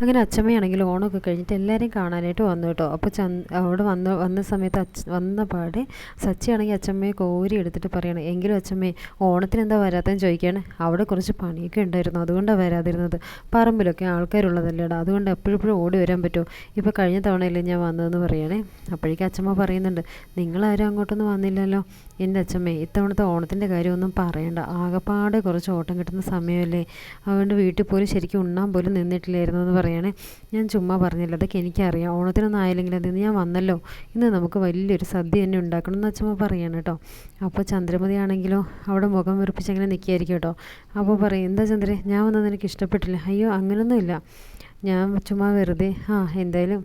അങ്ങനെ അച്ഛമ്മയാണെങ്കിൽ ഓണമൊക്കെ കഴിഞ്ഞിട്ട് എല്ലാവരെയും കാണാനായിട്ട് വന്നു കേട്ടോ. അപ്പോൾ ചന്ദ് അവിടെ വന്ന വന്ന സമയത്ത് അച്ഛ വന്ന പാടെ സച്ചിയാണെങ്കിൽ അച്ഛമ്മയെ കോരി എടുത്തിട്ട് പറയണം എങ്കിലും അച്ഛമ്മേ ഓണത്തിന് എന്താ വരാത്തതെന്ന് ചോദിക്കുകയാണ്. അവിടെ കുറച്ച് പണിയൊക്കെ ഉണ്ടായിരുന്നു അതുകൊണ്ടാണ് വരാതിരുന്നത്. പറമ്പിലൊക്കെ ആൾക്കാരുള്ളതല്ലേടാ അതുകൊണ്ട് എപ്പോഴെപ്പോഴും ഓടി വരാൻ പറ്റുമോ? ഇപ്പോൾ കഴിഞ്ഞ തവണയല്ലേ ഞാൻ വന്നതെന്ന് പറയണേ. അപ്പോഴേക്കും അച്ഛമ്മ പറയുന്നുണ്ട് നിങ്ങളാരും അങ്ങോട്ടൊന്നും വന്നില്ലല്ലോ. എന്റെ അച്ഛമ്മേ ഇത്തവണത്തെ ഓണത്തിന്റെ കാര്യമൊന്നും പറയണ്ട. ആകെപ്പാടെ കുറച്ച് ഓട്ടം കിട്ടുന്ന സമയമല്ലേ. അതുകൊണ്ട് വീട്ടിൽ പോലും ശരിക്കും ഉണ്ണാൻ പോലും നിന്നിട്ടില്ലായിരുന്നു എന്ന് പറയണേ. ഞാൻ ചുമ്മാ പറഞ്ഞില്ല. അതൊക്കെ എനിക്കറിയാം. ഓണത്തിനൊന്നും ആയില്ലെങ്കിൽ അതിൽ ഞാൻ വന്നല്ലോ. ഇന്ന് നമുക്ക് വലിയൊരു സദ്യ തന്നെ ഉണ്ടാക്കണം എന്ന് അച്ഛമ്മ പറയാണ് കേട്ടോ. അപ്പോൾ ചന്ദ്രമതി ആണെങ്കിലോ അവിടെ മുഖം വെറുപ്പിച്ച് അങ്ങനെ നിൽക്കുകയായിരിക്കും കേട്ടോ. അപ്പോൾ പറയും എന്താ ചന്ദ്രേ ഞാൻ വന്നത് എനിക്ക് ഇഷ്ടപ്പെട്ടില്ല. അയ്യോ അങ്ങനൊന്നുമില്ല ഞാൻ ചുമ്മാ വെറുതെ ആ എന്തായാലും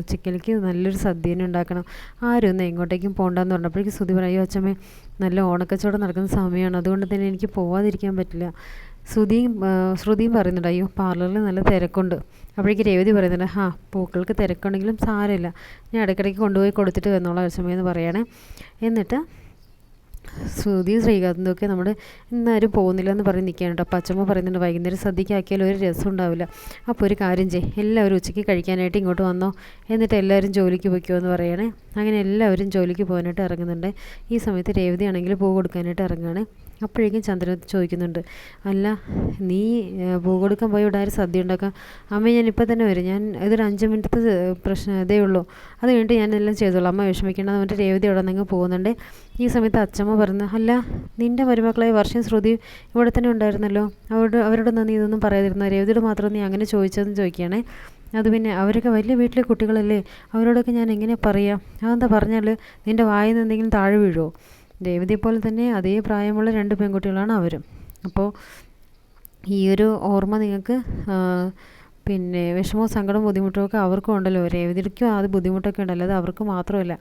ഉച്ചക്കലേക്ക് നല്ലൊരു സദ്യ തന്നെ ഉണ്ടാക്കണം. ആരും ഒന്ന് എങ്ങോട്ടേക്കും പോകണ്ടെന്ന് പറഞ്ഞപ്പോഴേക്കും സുതി പറയും അച്ഛമ്മേ നല്ല ഓണക്കച്ചവടം നടക്കുന്ന സമയമാണ്. അതുകൊണ്ട് തന്നെ എനിക്ക് പോവാതിരിക്കാൻ പറ്റില്ല. ശ്രുതിയും ശ്രുതിയും പറയുന്നുണ്ട് അയ്യോ പാർലറിൽ നല്ല തിരക്കുണ്ട്. അപ്പോഴേക്ക് രേവതി പറയുന്നുണ്ട് ആ പൂക്കൾക്ക് തിരക്കുണ്ടെങ്കിലും സാരമില്ല. ഞാൻ ഇടയ്ക്കിടയ്ക്ക് കൊണ്ടുപോയി കൊടുത്തിട്ട് വന്നോളാം എന്ന് പറയണേ. എന്നിട്ട് ശ്രുതിയും ശ്രീകാന്തും ഒക്കെ നമ്മുടെ ഇന്നാരും പോകുന്നില്ല എന്ന് പറഞ്ഞ് നിൽക്കുകയാണ് കേട്ടോ. അപ്പം അച്ഛമ്മ പറയുന്നുണ്ട് വൈകുന്നേരം സദ്യക്ക് ഒരു രസം ഉണ്ടാവില്ല. അപ്പോൾ ഒരു കാര്യം ചെയ്യും എല്ലാവരും ഉച്ചയ്ക്ക് കഴിക്കാനായിട്ട് ഇങ്ങോട്ട് വന്നോ. എന്നിട്ട് എല്ലാവരും ജോലിക്ക് പോയിക്കോ എന്ന് പറയണേ. അങ്ങനെ എല്ലാവരും ജോലിക്ക് പോകാനായിട്ട് ഇറങ്ങുന്നുണ്ട്. ഈ സമയത്ത് രേവതി ആണെങ്കിൽ പൂ കൊടുക്കാനായിട്ട് ഇറങ്ങുകയാണ്. അപ്പോഴേക്കും ചന്ദ്രൻ ചോദിക്കുന്നുണ്ട് അല്ല നീ പൂ കൊടുക്കാൻ പോയി ഇവിടെ ആരും സദ്യ ഉണ്ടാക്കാം അമ്മ ഞാൻ ഇപ്പം തന്നെ വരും. ഞാൻ ഇതൊരു അഞ്ച് മിനിറ്റത്തെ പ്രശ്നം ഇതേ ഉള്ളൂ. അത് കഴിഞ്ഞിട്ട് ഞാൻ എല്ലാം ചെയ്തോളാം. അമ്മ വിഷമിക്കേണ്ട എന്നിട്ട് രേവതി അവിടെ നിന്ന് പോകുന്നുണ്ട്. ഈ സമയത്ത് അച്ഛമ്മ പറഞ്ഞു അല്ല നിന്റെ മരുമക്കളായ വർഷം ശ്രുതി ഇവിടെ തന്നെ ഉണ്ടായിരുന്നല്ലോ. അവരോട് അവരോട് നീ ഇതൊന്നും പറയാതിരുന്ന? രേവതിയോട് മാത്രം നീ അങ്ങനെ ചോദിച്ചതെന്ന് ചോദിക്കുകയാണേ. അത് പിന്നെ അവരൊക്കെ വലിയ വീട്ടിലെ കുട്ടികളല്ലേ. അവരോടൊക്കെ ഞാൻ എങ്ങനെ പറയാം? അതെന്താ പറഞ്ഞാൽ നിന്റെ വായിൽ എന്തെങ്കിലും താഴെ വീഴുമോ രേവതിയെ പോലെ തന്നെ അതേ പ്രായമുള്ള രണ്ട് പെൺകുട്ടികളാണ് അവരും. അപ്പോൾ ഈ ഒരു ഓർമ്മ നിങ്ങൾക്ക് പിന്നെ വിഷമവും സങ്കടവും ബുദ്ധിമുട്ടും ഒക്കെ അവർക്കും ഉണ്ടല്ലോ. രേവതിക്കും അത് ബുദ്ധിമുട്ടൊക്കെ ഉണ്ടല്ലോ. അത് അവർക്ക് മാത്രമല്ല.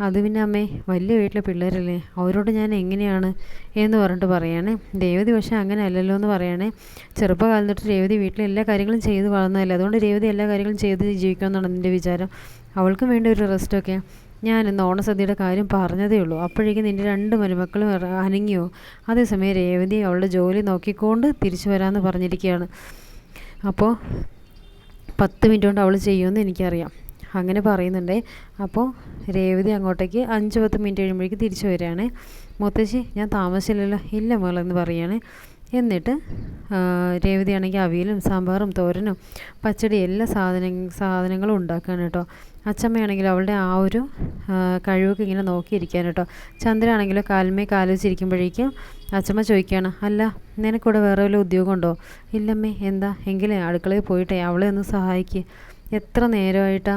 അത് പിന്നെ അമ്മേ വലിയ വീട്ടിലെ പിള്ളേരല്ലേ? അവരോട് ഞാൻ എങ്ങനെയാണ് എന്ന് പറഞ്ഞിട്ട് പറയണേ. രേവതി പക്ഷേ അങ്ങനെ അല്ലല്ലോ എന്ന് പറയണേ. ചെറുപ്പകാലം തൊട്ട് രേവതി വീട്ടിലെ എല്ലാ കാര്യങ്ങളും ചെയ്ത് വളർന്നതല്ലേ? അതുകൊണ്ട് രേവതി എല്ലാ കാര്യങ്ങളും ചെയ്ത് ജീവിക്കുമെന്നാണ് എന്റെ വിചാരം. അവൾക്കും വേണ്ട ഒരു റെസ്റ്റൊക്കെ ഞാൻ ഇന്ന് ഓണസദ്യയുടെ കാര്യം പറഞ്ഞതേ ഉള്ളൂ. അപ്പോഴേക്കും നിന്റെ രണ്ട് മരുമക്കളും അനങ്ങിയോ? അതേസമയം രേവതി അവളുടെ ജോലി നോക്കിക്കൊണ്ട് തിരിച്ചു വരാമെന്ന് പറഞ്ഞിരിക്കുകയാണ്. അപ്പോൾ പത്ത് മിനിറ്റ് കൊണ്ട് അവൾ ചെയ്യുമെന്ന് എനിക്കറിയാം. അങ്ങനെ പറയുന്നുണ്ടേ. അപ്പോൾ രേവതി അങ്ങോട്ടേക്ക് അഞ്ച് പത്ത് മിനിറ്റ് കഴിയുമ്പോഴേക്ക് തിരിച്ചു വരികയാണ്. മുത്തശ്ശി ഞാൻ താമസിച്ചില്ലല്ലോ ഇല്ല മോളെന്ന് പറയുകയാണ്. എന്നിട്ട് രേവതിയാണെങ്കിൽ അവിയലും സാമ്പാറും തോരനും പച്ചടി എല്ലാ സാധന സാധനങ്ങളും ഉണ്ടാക്കുകയാണ് കേട്ടോ. അച്ചമ്മയാണെങ്കിൽ അവളുടെ ആ ഒരു കഴിവൊക്കെ ഇങ്ങനെ നോക്കിയിരിക്കാൻ കേട്ടോ. ചന്ദ്രനാണെങ്കിലോ കാൽമേ കാലിച്ചിരിക്കുമ്പോഴേക്കും അച്ചമ്മ ചോദിക്കുകയാണ് അല്ല നിനക്കൂടെ വേറെ വല്ല ഉദ്യോഗമുണ്ടോ? ഇല്ലമ്മേ എന്താ? എങ്കിലേ അടുക്കളയിൽ പോയിട്ടേ അവളെ ഒന്ന് സഹായിക്കുക എത്ര നേരമായിട്ടാ?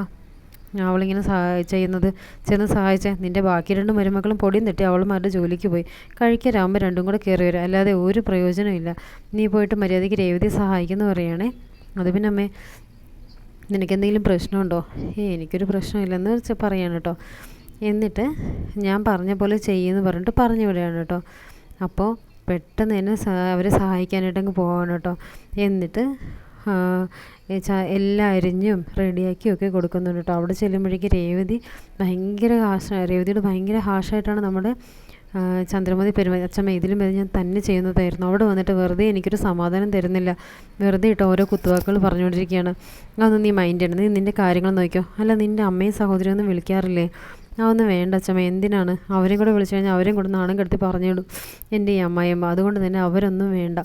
അവളിങ്ങനെ സഹായ ചെയ്യുന്നത്. ചെന്ന് സഹായിച്ച. നിന്റെ ബാക്കി രണ്ട് മരുമക്കളും പൊടിയും തട്ടി അവളുമാരുടെ ജോലിക്ക് പോയി. കഴിക്കരാകുമ്പോൾ രണ്ടും കൂടെ കയറി വരും. അല്ലാതെ ഒരു പ്രയോജനമില്ല നീ പോയിട്ട് മര്യാദയ്ക്ക് രേവതി സഹായിക്കുന്നു പറയുകയാണേ. അത് പിന്നെ അമ്മേ നിനക്കെന്തെങ്കിലും പ്രശ്നമുണ്ടോ? ഏ എനിക്കൊരു പ്രശ്നമില്ലെന്ന് വെച്ചാൽ പറയാണ് കേട്ടോ. എന്നിട്ട് ഞാൻ പറഞ്ഞ പോലെ ചെയ്യുമെന്ന് പറഞ്ഞിട്ട് പറഞ്ഞു വിടുകയാണ് കേട്ടോ. അപ്പോൾ പെട്ടെന്ന് തന്നെ അവരെ സഹായിക്കാനായിട്ട് പോവാണ് കേട്ടോ. എന്നിട്ട് എല്ലാം അരിഞ്ഞും റെഡിയാക്കിയും ഒക്കെ കൊടുക്കുന്നുണ്ട് കേട്ടോ അവിടെ ചെല്ലുമ്പോഴേക്ക് രേവതി ഭയങ്കര ഹാഷ രേവതിയോട് ഭയങ്കര ഹാഷായിട്ടാണ് നമ്മുടെ ചന്ദ്രമതി പെരുമ അച്ഛമ്മ ഇതിലും വരെ ഞാൻ തന്നെ ചെയ്യുന്നതായിരുന്നു. അവിടെ വന്നിട്ട് വെറുതെ എനിക്കൊരു സമാധാനം തരുന്നില്ല. വെറുതെ ഇട്ട് ഓരോ കുത്തുവാക്കുകൾ പറഞ്ഞുകൊണ്ടിരിക്കുകയാണ്. അതൊന്നും നീ മൈൻഡ് ചെയ്യണം. നീ നിന്റെ കാര്യങ്ങൾ നോക്കിയോ അല്ല നിന്റെ അമ്മയും സഹോദരിയൊന്നും വിളിക്കാറില്ലേ? അതൊന്നും വേണ്ട അച്ഛമ്മ എന്തിനാണ്? അവരെയും കൂടെ വിളിച്ചു കഴിഞ്ഞാൽ അവരെയും കൂടെ നാണം കെടുത്തി പറഞ്ഞിടും എന്റെ ഈ അമ്മായിയമ്മ. അതുകൊണ്ട് തന്നെ അവരൊന്നും വേണ്ട.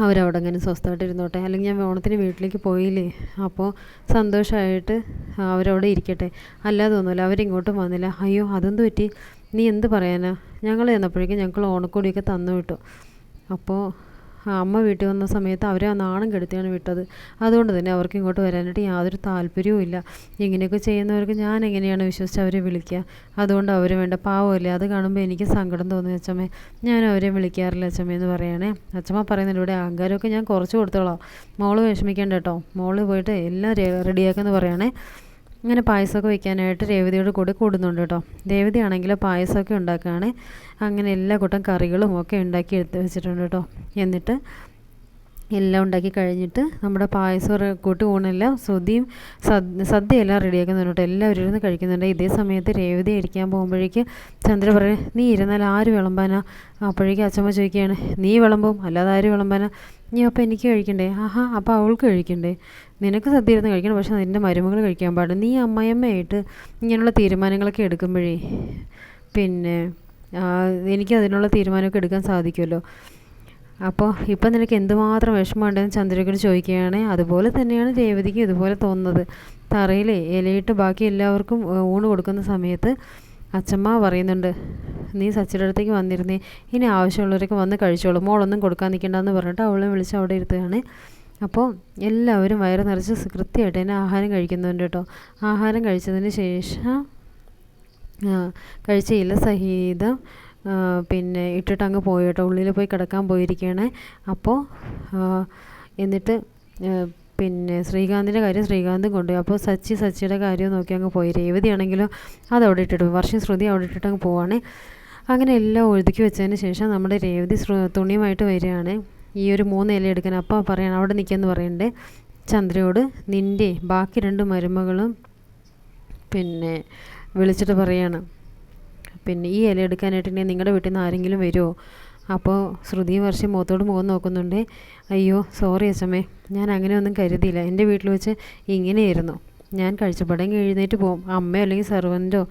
അവരവിടെ അങ്ങനെ സ്വസ്ഥമായിട്ട് ഇരുന്നോട്ടെ. അല്ലെങ്കിൽ ഞാൻ ഓണത്തിന് വീട്ടിലേക്ക് പോയില്ലേ? അപ്പോൾ സന്തോഷമായിട്ട് അവരവിടെ ഇരിക്കട്ടെ. അല്ലാതെ ഒന്നുമില്ല. അവരിങ്ങോട്ടും വന്നില്ല. അയ്യോ അതെന്ത് പറ്റി? നീ എന്ത് പറയാനാ? ഞങ്ങൾ ചെന്നപ്പോഴേക്കും ഞങ്ങൾ ഓണക്കോടിയൊക്കെ തന്നു വിട്ടു. അപ്പോൾ അമ്മ വീട്ടിൽ വന്ന സമയത്ത് അവരെ നാണം കെടുത്തിയാണ് വിട്ടത്. അതുകൊണ്ട് തന്നെ അവർക്ക് ഇങ്ങോട്ട് വരാനായിട്ട് യാതൊരു താല്പര്യവും ഇല്ല. ഇങ്ങനെയൊക്കെ ചെയ്യുന്നവർക്ക് ഞാൻ എങ്ങനെയാണ് വിശ്വസിച്ച് അവരെ വിളിക്കുക? അതുകൊണ്ട് അവർ വേണ്ട പാവമല്ലേ? അത് കാണുമ്പോൾ എനിക്ക് സങ്കടം തോന്നുന്നു അച്ഛമ്മേ ഞാൻ അവരെ വിളിക്കാറില്ല അച്ഛമ്മ എന്ന് പറയണേ. അച്ഛമ്മ പറയുന്നുണ്ട് ഇവിടെ അഹങ്കാരമൊക്കെ ഞാൻ കുറച്ച് കൊടുത്തോളാം. മോൾ വിഷമിക്കേണ്ട കേട്ടോ. മോൾ പോയിട്ട് എല്ലാം റെഡിയാക്കുമെന്ന് പറയണേ. അങ്ങനെ പായസമൊക്കെ വയ്ക്കാനായിട്ട് രേവതിയോട് കൂടി കൂടുന്നുണ്ട് കേട്ടോ. രേവതി ആണെങ്കിൽ പായസമൊക്കെ ഉണ്ടാക്കുകയാണ്. അങ്ങനെ എല്ലാ കൂട്ടം കറികളും ഒക്കെ ഉണ്ടാക്കി എടുത്ത് വെച്ചിട്ടുണ്ട് കേട്ടോ. എന്നിട്ട് എല്ലാം ഉണ്ടാക്കി കഴിഞ്ഞിട്ട് നമ്മുടെ പായസം കൂട്ടി ഊണെല്ലാം ശ്രുതിയും സദ്യ എല്ലാം റെഡിയാക്കുന്നുണ്ട് എല്ലാവരും ഇരുന്ന് കഴിക്കുന്നുണ്ട്. ഇതേ സമയത്ത് രേവതി ഇരിക്കാൻ പോകുമ്പോഴേക്ക് ചന്ദ്ര പറയും നീ ഇരുന്നാൽ ആര് വിളമ്പാനാ? അപ്പോഴേക്കും അച്ഛമ്മ ചോദിക്കുകയാണ് നീ വിളമ്പും അല്ലാതെ ആര് വിളമ്പാനാ? നീ അപ്പോൾ എനിക്ക് കഴിക്കണ്ടേ? ആഹാ അപ്പോൾ അവൾക്ക് കഴിക്കണ്ടേ? നിനക്ക് സദ്യ ഇരുന്ന് കഴിക്കണം പക്ഷെ നിന്റെ മരുമകൾ കഴിക്കാൻ പാടില്ല. നീ അമ്മയമ്മയായിട്ട് ഇങ്ങനെയുള്ള തീരുമാനങ്ങളൊക്കെ എടുക്കുമ്പോഴേ പിന്നെ എനിക്ക് അതിനുള്ള തീരുമാനമൊക്കെ എടുക്കാൻ സാധിക്കുമല്ലോ. അപ്പോൾ ഇപ്പം നിനക്ക് എന്തുമാത്രം വിഷമമുണ്ടെന്ന് ചന്ദ്രകൻ ചോദിക്കുകയാണ് അതുപോലെ തന്നെയാണ് രേവതിക്ക് ഇതുപോലെ തോന്നുന്നത്. തറയിലെ ഇലയിട്ട് ബാക്കി എല്ലാവർക്കും ഊണ് കൊടുക്കുന്ന സമയത്ത് അച്ഛമ്മ പറയുന്നുണ്ട് നീ സച്ചിയുടെ അടുത്തേക്ക് വന്നിരുന്നേ ഇനി ആവശ്യമുള്ളവരൊക്കെ വന്ന് കഴിച്ചോളൂ. മോളൊന്നും കൊടുക്കാൻ നിൽക്കണ്ടെന്ന് പറഞ്ഞിട്ട് അവളെ വിളിച്ച് അവിടെ ഇരുത്തുകയാണ്. അപ്പോൾ എല്ലാവരും വയറ് നിറച്ച് കൃത്യമായിട്ട് തന്നെ ആഹാരം കഴിക്കുന്നുണ്ട് കേട്ടോ. ആഹാരം കഴിച്ചതിന് ശേഷം കഴിച്ച ഇല സഹിതം പിന്നെ ഇട്ടിട്ട് അങ്ങ് പോയി കേട്ടോ. ഉള്ളിൽ പോയി കിടക്കാൻ പോയിരിക്കുകയാണ്. അപ്പോൾ എന്നിട്ട് പിന്നെ ശ്രീകാന്തിന്റെ കാര്യം ശ്രീകാന്തും കൊണ്ടുപോയി. അപ്പോൾ സച്ചി സച്ചിയുടെ കാര്യം നോക്കി അങ്ങ് പോയി. രേവതിയാണെങ്കിലും അത് അവിടെ ഇട്ടിട്ട് വർഷം ശ്രുതി അവിടെ ഇട്ടിട്ട് അങ്ങ് പോവാണ്. അങ്ങനെ എല്ലാം ഒഴുതുക്കി വെച്ചതിന് ശേഷം നമ്മുടെ രേവതി തുണിയുമായിട്ട് വരികയാണ്. ഈ ഒരു മൂന്ന് ഇല എടുക്കാൻ അപ്പോൾ പറയണം അവിടെ നിൽക്കുമെന്ന് പറയണ്ടേ. ചന്ദ്രയോട് നിന്റെ ബാക്കി രണ്ട് മരുമകളും പിന്നെ വിളിച്ചിട്ട് പറയാണ്. പിന്നെ ഈ ഇല എടുക്കാനായിട്ടുണ്ടെങ്കിൽ നിങ്ങളുടെ വീട്ടിൽ നിന്ന് ആരെങ്കിലും വരുമോ അപ്പോൾ ശ്രുതി വർഷം മുഖത്തോട് മുഖം നോക്കുന്നുണ്ട്. അയ്യോ സോറി അച്ഛമ്മേ ഞാൻ അങ്ങനെയൊന്നും കരുതിയില്ല. എന്റെ വീട്ടിൽ വെച്ച് ഇങ്ങനെയായിരുന്നു. ഞാൻ കഴിച്ചപ്പടം എഴുന്നേറ്റ് പോകും അമ്മയോ അല്ലെങ്കിൽ സെർവന്റോ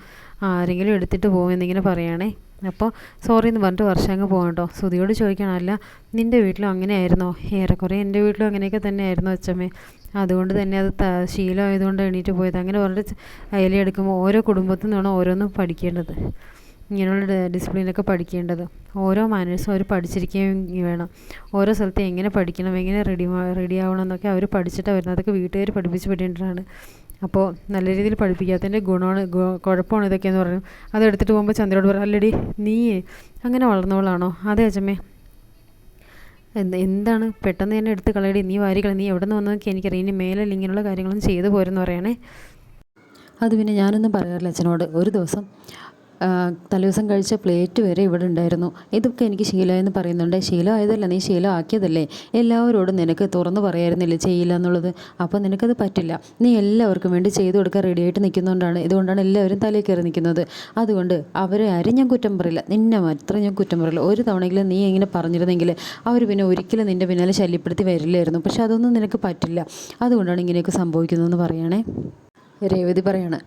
ആരെങ്കിലും എടുത്തിട്ട് പോകും എന്നിങ്ങനെ പറയുകയാണേ അപ്പോൾ സോറി എന്ന് പറഞ്ഞിട്ട് വർഷം അങ്ങ് പോകണ്ടോ സുതിയോട് ചോദിക്കണം അല്ല നിന്റെ വീട്ടിലും അങ്ങനെയായിരുന്നോ? ഏറെക്കുറെ എന്റെ വീട്ടിലും അങ്ങനെയൊക്കെ തന്നെ ആയിരുന്നു അച്ഛമ്മേ അതുകൊണ്ട് തന്നെ അത് ശീലമായതുകൊണ്ട് എണീറ്റ് പോയത്. അങ്ങനെ പറഞ്ഞിട്ട് അയലെടുക്കുമ്പോൾ ഓരോ കുടുംബത്തിൽ നിന്നാണ് ഓരോന്നും പഠിക്കേണ്ടത്. ഇങ്ങനെയുള്ള ഡിസിപ്ലിനൊക്കെ പഠിക്കേണ്ടത്. ഓരോ മാനേഴ്സും അവർ പഠിച്ചിരിക്കുകയും വേണം. ഓരോ സ്ഥലത്ത് എങ്ങനെ പഠിക്കണം എങ്ങനെ റെഡി റെഡി ആവണം എന്നൊക്കെ അവർ പഠിച്ചിട്ടാണ് വരുന്നത്. അതൊക്കെ വീട്ടുകാർ പഠിപ്പിച്ച് വിടേണ്ടതാണ് അപ്പോൾ നല്ല രീതിയിൽ പഠിപ്പിക്കാത്തതിന്റെ ഗുണമാണ് കുഴപ്പമാണ് ഇതൊക്കെയെന്ന് പറഞ്ഞു. അതെടുത്തിട്ട് പോകുമ്പോൾ ചന്ദ്രയോട് പറയാം അല്ലടി നീ അങ്ങനെ വളർന്നവളാണോ? അതെ അച്ഛമ്മേ എന്ത് എന്താണ്? പെട്ടെന്ന് തന്നെ എടുത്ത് കളയടി. നീ വാരിക്കളെ നീ എവിടെ നിന്ന് വന്നതൊക്കെ എനിക്കറിയാം. ഇനി മേലെ ഇങ്ങനെയുള്ള കാര്യങ്ങളൊന്നും ചെയ്തു പോരെന്ന് പറയണേ. അത് പിന്നെ ഞാനൊന്നും പറയാറില്ല അച്ഛനോട്. ഒരു ദിവസം തലേദിവസം കഴിച്ച പ്ലേറ്റ് വരെ ഇവിടെ ഉണ്ടായിരുന്നു. ഇതൊക്കെ എനിക്ക് ശീലമായെന്ന് പറയുന്നുണ്ട്. ശീലമായതല്ല നീ ശീലമാക്കിയതല്ലേ എല്ലാവരോടും നിനക്ക് തുറന്നു പറയായിരുന്നില്ലേ ചെയ്യില്ല എന്നുള്ളത്? അപ്പോൾ നിനക്കത് പറ്റില്ല. നീ എല്ലാവർക്കും വേണ്ടി ചെയ്തു കൊടുക്കാൻ റെഡിയായിട്ട് നിൽക്കുന്നതുകൊണ്ടാണ് ഇതുകൊണ്ടാണ് എല്ലാവരും തലയിൽ കയറി നിൽക്കുന്നത്. അതുകൊണ്ട് അവരെ ആരും ഞാൻ കുറ്റം പറയില്ല. നിന്നെ മാത്രം ഞാൻ കുറ്റം പറയില്ല. ഒരു തവണയെങ്കിലും നീ ഇങ്ങനെ പറഞ്ഞിരുന്നെങ്കിൽ അവർ പിന്നെ ഒരിക്കലും നിന്റെ പിന്നാലെ ശല്യപ്പെടുത്തി വരില്ലായിരുന്നു. പക്ഷെ അതൊന്നും നിനക്ക് പറ്റില്ല. അതുകൊണ്ടാണ് ഇങ്ങനെയൊക്കെ സംഭവിക്കുന്നതെന്ന് പറയണേ. രേവതി പറയാണ്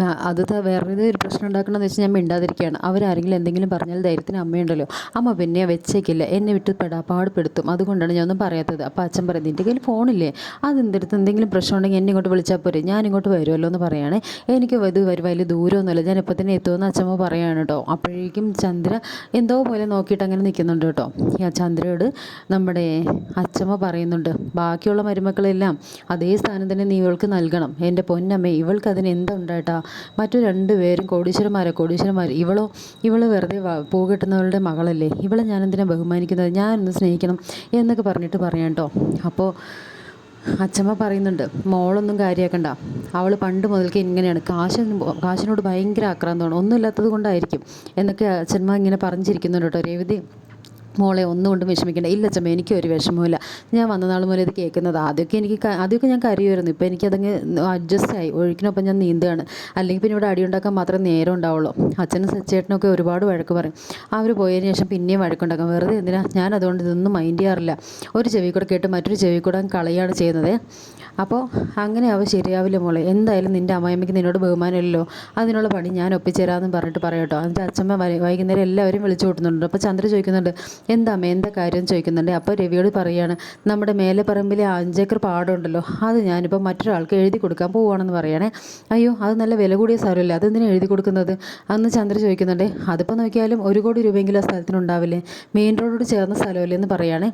അത് വേറൊരു ഒരു പ്രശ്നം ഉണ്ടാക്കണമെന്ന് വെച്ചാൽ ഞാൻ മിണ്ടാതിരിക്കുകയാണ്. അവരാരെങ്കിലും എന്തെങ്കിലും പറഞ്ഞാൽ ധൈര്യത്തിന് അമ്മയുണ്ടല്ലോ. അമ്മ പിന്നെ വെച്ചേക്കില്ല? എന്നെ വിട്ട് പാടുപെടുത്തും അതുകൊണ്ടാണ് ഞാനൊന്നും പറയാത്തത്. അപ്പോൾ അച്ഛൻ പറയുന്നത് എന്റെ കയ്യിൽ ഫോണില്ലേ? അതെന്തെടുത്ത് എന്തെങ്കിലും പ്രശ്നം ഉണ്ടെങ്കിൽ എന്നെ ഇങ്ങോട്ട് വിളിച്ചാൽ പോരെ. ഞാൻ ഇങ്ങോട്ട് വരുമല്ലോ എന്ന് പറയുകയാണ് എനിക്ക് ഇത് വരും വലിയ ദൂരമൊന്നുമില്ല. ഞാൻ ഇപ്പോൾ തന്നെ എത്തുമെന്ന് അച്ഛമ്മ പറയുകയാണ് കേട്ടോ. അപ്പോഴേക്കും ചന്ദ്ര എന്തോ പോലെ നോക്കിയിട്ട് അങ്ങനെ നിൽക്കുന്നുണ്ട് കേട്ടോ. ചന്ദ്രയോട് നമ്മുടെ അച്ഛമ്മ പറയുന്നുണ്ട് ബാക്കിയുള്ള മരുമക്കളെല്ലാം അതേ സ്ഥാനം തന്നെ നീ ഇവൾക്ക് നൽകണം. എന്റെ പൊന്നമ്മ ഇവൾക്ക് അതിന് എന്തുണ്ടായിട്ടാ? മറ്റു രണ്ട് പേരും കോടീശ്വരന്മാരെ കോടീശ്വരന്മാർ. ഇവളോ ഇവൾ വെറുതെ പൂ കെട്ടുന്നവളുടെ മകളല്ലേ? ഇവളെ ഞാനെന്തിനാ ബഹുമാനിക്കുന്നത്? ഞാനൊന്ന് സ്നേഹിക്കണം എന്നൊക്കെ പറഞ്ഞിട്ട് പറയാം കേട്ടോ. അപ്പോൾ അച്ഛമ്മ പറയുന്നുണ്ട് മോളൊന്നും കാര്യമാക്കണ്ട അവൾ പണ്ട് മുതൽക്ക് ഇങ്ങനെയാണ്. കാശിന് കാശിനോട് ഭയങ്കര ആക്രാന്തമാണ്. ഒന്നുമില്ലാത്തത് കൊണ്ടായിരിക്കും എന്നൊക്കെ അച്ഛന്മാർ ഇങ്ങനെ പറഞ്ഞിരിക്കുന്നുണ്ട് കേട്ടോ രേവതി. മോളെ ഒന്നുകൊണ്ടും വിഷമിക്കേണ്ട. ഇല്ല ചമ്മ എനിക്ക് ഒരു വിഷമമില്ല ഞാൻ വന്ന നാൾ മുതൽ ഇത് കേൾക്കുന്നത് ആദ്യമൊക്കെ എനിക്ക് ആദ്യമൊക്കെ ഞാൻ കരയുമായിരുന്നു. ഇപ്പോൾ എനിക്കതങ്ങ് അഡ്ജസ്റ്റ് ആയി ഒഴുക്കിനൊപ്പം ഞാൻ നീന്തുകയാണ്. അല്ലെങ്കിൽ പിന്നെ ഇവിടെ അടിയുണ്ടാക്കാൻ മാത്രം നേരം ഉണ്ടാവുള്ളൂ. അച്ഛനും സച്ചേട്ടനൊക്കെ ഒരുപാട് വഴക്ക് പറയും. അവർ പോയതിന് ശേഷം പിന്നെയും വഴക്കുണ്ടാക്കാം വെറുതെ എന്തിനാ? ഞാൻ അതുകൊണ്ട് ഇതൊന്നും മൈൻഡ് ചെയ്യാറില്ല. ഒരു ചെവി കൂടെ കേട്ട് മറ്റൊരു ചെവി കൂടെ കളയാണ് ചെയ്യുന്നത്. അപ്പോൾ അങ്ങനെ അവ ശരിയാവില്ല മോളെ. എന്തായാലും നിന്റെ അമ്മായിമ്മയ്ക്ക് നിന്നോട് ബഹുമാനമില്ലല്ലോ. അതിനുള്ള പണി ഞാൻ ഒപ്പിച്ചേരാമെന്ന് പറഞ്ഞിട്ട് പറയട്ടോ എന്നിട്ട് അച്ഛമ്മ വൈകുന്നേരം എല്ലാവരും വിളിച്ചു കൂട്ടുന്നുണ്ട്. അപ്പോൾ ചന്ദ്ര ചോദിക്കുന്നുണ്ട് എന്താ എന്താ കാര്യം ചോദിക്കുന്നുണ്ട്? അപ്പോൾ രവിയോട് പറയുകയാണ് നമ്മുടെ മേലെ പറമ്പിലെ അഞ്ചേക്കർ പാടമുണ്ടല്ലോ അത് ഞാനിപ്പോൾ മറ്റൊരാൾക്ക് എഴുതി കൊടുക്കാൻ പോവുകയാണെന്ന് പറയണേ. അയ്യോ അത് നല്ല വില കൂടിയ സ്ഥലമല്ലേ അതെന്തിനാണ് എഴുതി കൊടുക്കുന്നത്? അന്ന് ചന്ദ്ര ചോദിക്കുന്നുണ്ട് അതിപ്പോൾ നോക്കിയാലും ഒരു കോടി രൂപയെങ്കിലും ആ സ്ഥലത്തിനുണ്ടാവില്ലേ? മെയിൻ റോഡോട് ചേർന്ന സ്ഥലമല്ലേ? എന്ന് പറയുകയാണേ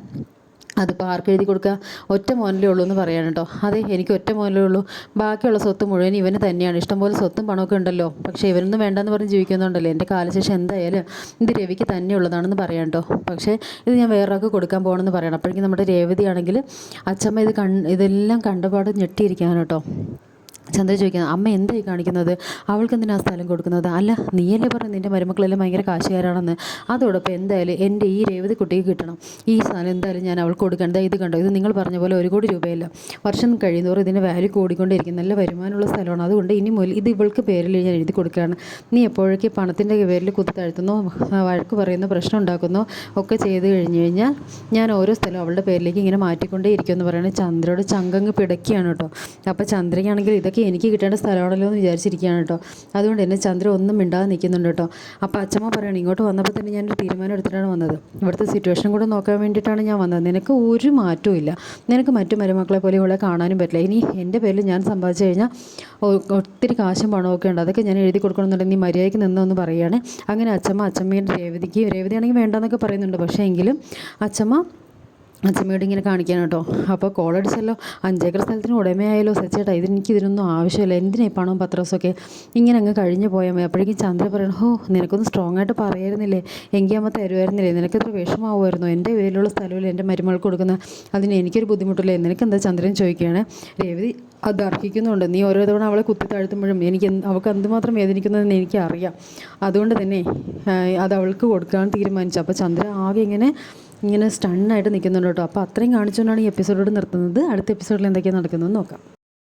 അതിപ്പോൾ ആർക്ക് എഴുതി കൊടുക്കുക. ഒറ്റ മോനലേ ഉള്ളൂ എന്ന് പറയാൻ കേട്ടോ. അതെ എനിക്ക് ഒറ്റ മോനലേ ഉള്ളൂ. ബാക്കിയുള്ള സ്വത്ത് മുഴുവൻ ഇവന് തന്നെയാണ്. ഇഷ്ടംപോലെ സ്വത്തും പണമൊക്കെ ഉണ്ടല്ലോ. പക്ഷേ ഇവനൊന്നും വേണ്ടെന്ന് പറഞ്ഞ് ജീവിക്കുന്നുണ്ടല്ലോ എന്റെ കാലശേഷം എന്തായാലും ഇത് രവിക്ക് തന്നെ ഉള്ളതാണെന്ന് പറയാം കേട്ടോ. പക്ഷേ ഇത് ഞാൻ വേറൊരാൾക്ക് കൊടുക്കാൻ പോകണമെന്ന് പറയണം. അപ്പോഴേക്കും നമ്മുടെ രേവതിയാണെങ്കിൽ അച്ഛമ്മ ഇത് കൺ ഇതെല്ലാം കണ്ടപാട് ഞെട്ടിയിരിക്കുകയാണ് കേട്ടോ. ചന്ദ്ര ചോദിക്കുന്നത് അമ്മ എന്തായി കാണിക്കുന്നത്? അവൾക്ക് എന്തിനാ ആ സ്ഥലം കൊടുക്കുന്നത്? അല്ല നീയല്ലേ പറഞ്ഞു നിന്റെ മരുമക്കളെല്ലാം ഭയങ്കര കാശുകാരാണെന്ന്. അതോടൊപ്പം എന്തായാലും എന്റെ ഈ രേവതി കുട്ടിക്ക് കിട്ടണം. ഈ സാധനം എന്തായാലും ഞാൻ അവൾക്ക് കൊടുക്കേണ്ടത് ഇത് കണ്ടോ? ഇത് നിങ്ങൾ പറഞ്ഞ പോലെ ഒരു കോടി രൂപയല്ല. വർഷം കഴിയുന്നതോറും ഇതിന്റെ വാല്യൂ കൂടിക്കൊണ്ടിരിക്കും. നല്ല വരുമാനമുള്ള സ്ഥലമാണ്. അതുകൊണ്ട് ഇനി മുതൽ ഇത് ഇവൾക്ക് പേരിൽ ഞാൻ എഴുതി കൊടുക്കുകയാണ്. നീ എപ്പോഴേക്ക് പണത്തിന്റെ പേരിൽ കുത്തി താഴ്ത്തുന്നോ ആ, വഴക്ക് പറയുന്നു പ്രശ്നം ഉണ്ടാക്കുന്നു ഒക്കെ ചെയ്ത് കഴിഞ്ഞ് കഴിഞ്ഞാൽ ഞാൻ ഓരോ സ്ഥലം അവളുടെ പേരിലേക്ക് ഇങ്ങനെ മാറ്റിക്കൊണ്ടേ ഇരിക്കുമെന്ന് പറയുന്നത് ചന്ദ്രയോട് ചങ്കങ്ങ് പിടക്കിയാണ് കേട്ടോ. അപ്പോൾ ചന്ദ്രയ്ക്കാണെങ്കിൽ ഇതൊക്കെ എനിക്ക് കിട്ടേണ്ട സ്ഥലമാണല്ലോ എന്ന് വിചാരിച്ചിരിക്കുകയാണ് കേട്ടോ. അതുകൊണ്ട് എന്നെ ചന്ദ്ര ഒന്നും മിണ്ടാതെ നിൽക്കുന്നുണ്ട് കേട്ടോ. അപ്പോൾ അച്ഛമ്മ പറയണം ഇങ്ങോട്ട് വന്നപ്പോൾ തന്നെ ഞാനൊരു തീരുമാനം എടുത്തിട്ടാണ് വന്നത്. ഇവിടുത്തെ സിറ്റുവേഷൻ കൂടെ നോക്കാൻ വേണ്ടിയിട്ടാണ് ഞാൻ വന്നത്. നിനക്ക് ഒരു മാറ്റവും ഇല്ല. നിനക്ക് മറ്റു മരുമക്കളെ പോലെ ഇവിടെ കാണാനും പറ്റില്ല. ഇനി എന്റെ പേരിൽ ഞാൻ സമ്പാദിച്ചു കഴിഞ്ഞാൽ ഒത്തിരി കാശും പണമൊക്കെ ഉണ്ട്. അതൊക്കെ ഞാൻ എഴുതി കൊടുക്കണമെന്നുണ്ടെങ്കിൽ നീ മര്യാദയ്ക്ക് നിന്നൊന്ന് പറയുകയാണ്. അങ്ങനെ അച്ഛമ്മ അച്ഛമ്മേന്റെ രേവതിക്ക് രേവതിയാണെങ്കിൽ വേണ്ടെന്നൊക്കെ പറയുന്നുണ്ട്. പക്ഷേ എങ്കിലും അച്ഛമ്മ അച്ഛമ്മയോട് ഇങ്ങനെ കാണിക്കാൻ കേട്ടോ. അപ്പോൾ കോൾ അടിച്ചല്ലോ. അഞ്ചേക്കർ സ്ഥലത്തിന് ഉടമയായാലോ സച്ചേട്ടാ ഇത് എനിക്ക് ഇതിനൊന്നും ആവശ്യമില്ല. എന്തിനാ ഈ പണവും പത്രസൊക്കെ ഇങ്ങനെ അങ്ങ് കഴിഞ്ഞു പോയാൽ മതി. അപ്പോഴേക്കും ചന്ദ്ര പറയണം ഹോ നിനക്കൊന്ന് സ്ട്രോങ് ആയിട്ട് പറയായിരുന്നില്ലേ? എങ്കിൽ അമ്മ തരുമായിരുന്നില്ലേ നിനക്കെത്ര വിഷമാവുമായിരുന്നു എന്റെ പേരിലുള്ള സ്ഥലമില്ല എന്റെ മരുമകൾക്ക് കൊടുക്കുന്ന? അതിന് എനിക്കൊരു ബുദ്ധിമുട്ടില്ലേ? നിനക്ക് എന്താ ചന്ദ്രൻ ചോദിക്കുകയാണ്. രേവതി അത് അർഹിക്കുന്നുണ്ട്. നീ ഓരോ തവണ അവളെ കുത്തി താഴ്ത്തുമ്പോഴും എനിക്ക് അവൾക്ക് എന്തുമാത്രം വേദനിക്കുന്നതെന്ന് എനിക്കറിയാം. അതുകൊണ്ട് തന്നെ അത് അവൾക്ക് കൊടുക്കാൻ തീരുമാനിച്ചു. അപ്പോൾ ചന്ദ്ര ആകെ ഇങ്ങനെ ഇങ്ങനെ സ്റ്റണ്ണായിട്ട് നിൽക്കുന്നുണ്ട് കേട്ടോ. അപ്പോൾ അത്രയും കാണിച്ചുകൊണ്ടാണ് ഈ എപ്പിസോഡോട് നിർത്തുന്നത്. അടുത്ത എപ്പിസോഡിൽ എന്തൊക്കെയാണ് നടക്കുന്നത് നോക്കാം.